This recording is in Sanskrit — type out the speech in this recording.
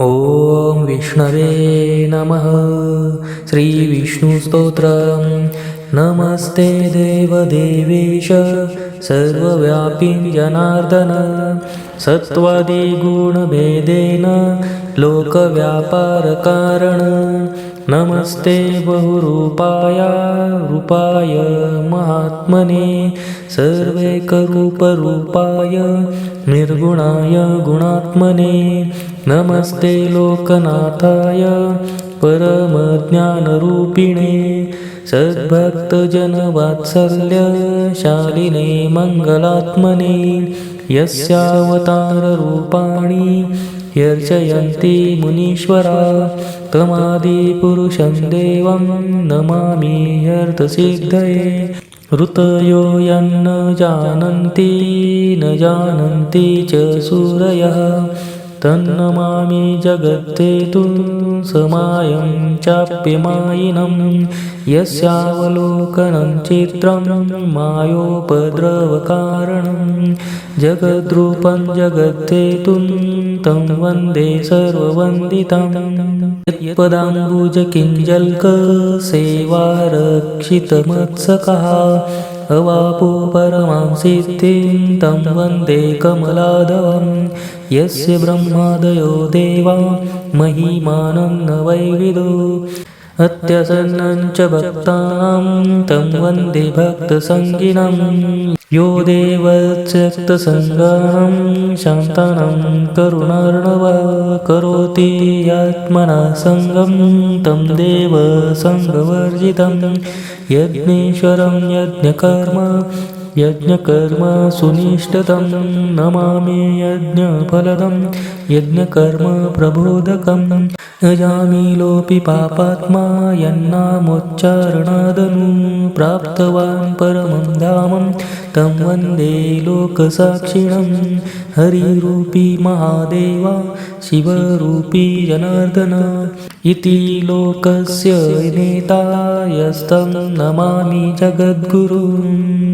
ॐ विष्णवे नमः। श्रीविष्णुस्तोत्रं नमस्ते देवदेवेश सर्वव्यापीं जनार्दन सत्त्वादिगुणभेदेन लोकव्यापारकारण। नमस्ते बहुरूपाय रूपाय महात्मने सर्वैकरूपरूपाय निर्गुणाय गुणात्मने। नमस्ते लोकनाथाय परमज्ञानरूपिणे। सद्भक्तजनवात्सल्यशालिने मङ्गलात्मने यस्यावताररूपाणि यर्चयन्ति मुनीश्वरा तमादिपुरुषं देवं नमामि ह्यर्थसिद्धये। ऋतयो यन्न जानन्ति न जानन्ति च सूरयः। तन्नमामि जगत्ते तु समायं चाप्यमायिनं यस्यावलोकनं चित्रं मायोपद्रवकारणं। जगद्रूपं जगत्तेतुं तं वन्दे सर्ववन्दितं। यत्पदाम्बुजकिञ्जल्कसेवारक्षितमत्सकः अवापो परमां सिद्धिं तं वन्दे कमलादवं। यस्य ब्रह्मादयो देवा महिमानं न वैविदो अत्यसन्नं च भक्तां तं वन्दे भक्तसङ्गिनं यो देवत्यक्तसङ्गानं शान्तानं करुणार्णव करोति आत्मना सङ्गं तं देव सङ्गवर्जितं यज्ञेश्वरं यज्ञकर्म यज्ञकर्म सुनिष्ठतं नमामि यज्ञफलदं यज्ञकर्म प्रबोधकं यजामि लोपि पापात्मा यन्नामोच्चारणादनु प्राप्तवान् परमं धामं तं वन्दे लोकसाक्षिणं हरिरूपी महादेवा शिवरूपी जनार्दन इति लोकस्य नेता यस्तं नमामि जगद्गुरुम्